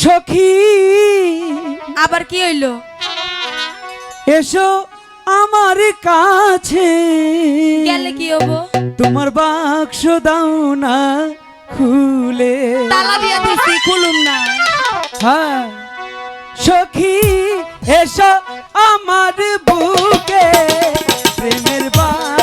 সখী। আবার কি হইল? এসো আমার কাছে। গেলে কি হব? তোমার বাক্স দাও না খুলে। তালা দিয়া না। হ্যাঁ। সখী এসো আমার বুকে। প্রেমের বা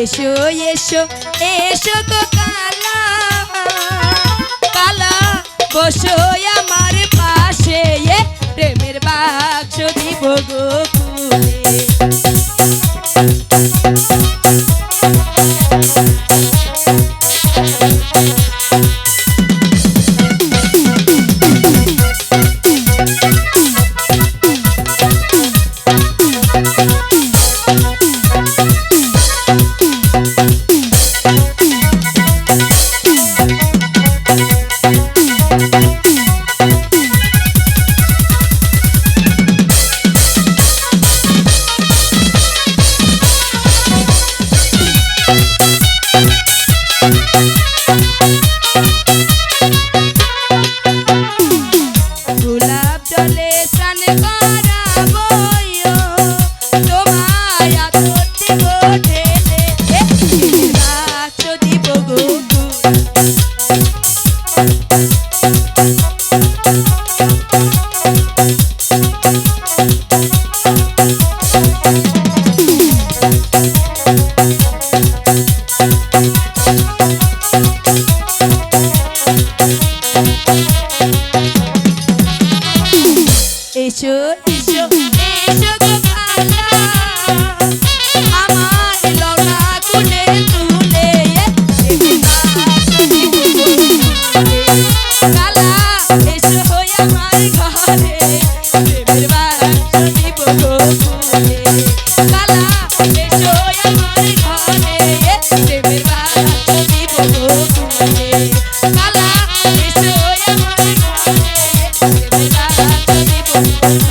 এসো এসো এসো তো কালা। কালা বসো আমার should